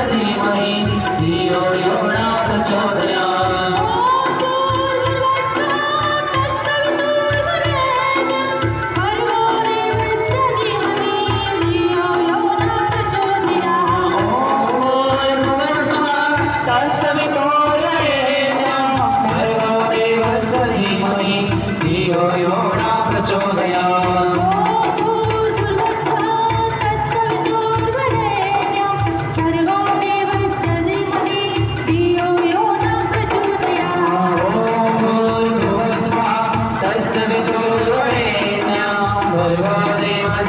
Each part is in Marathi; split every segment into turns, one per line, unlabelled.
प्रति मई दियो यो नाथ चौधरा।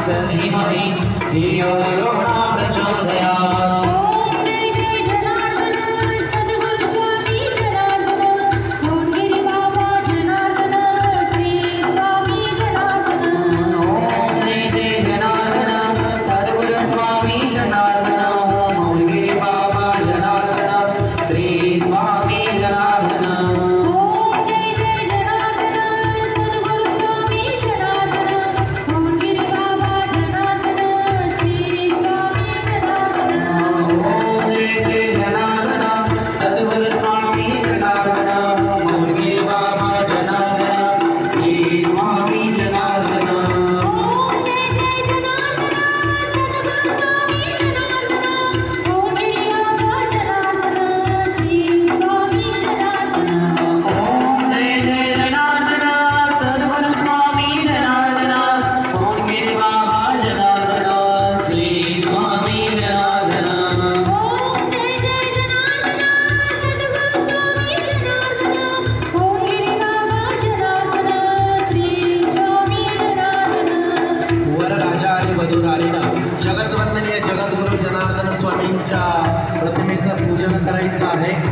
सभी हमें दियो नाम चंद्रया जनार्दन स्वामींच्या प्रतिमेचं पूजन करायचं आहे.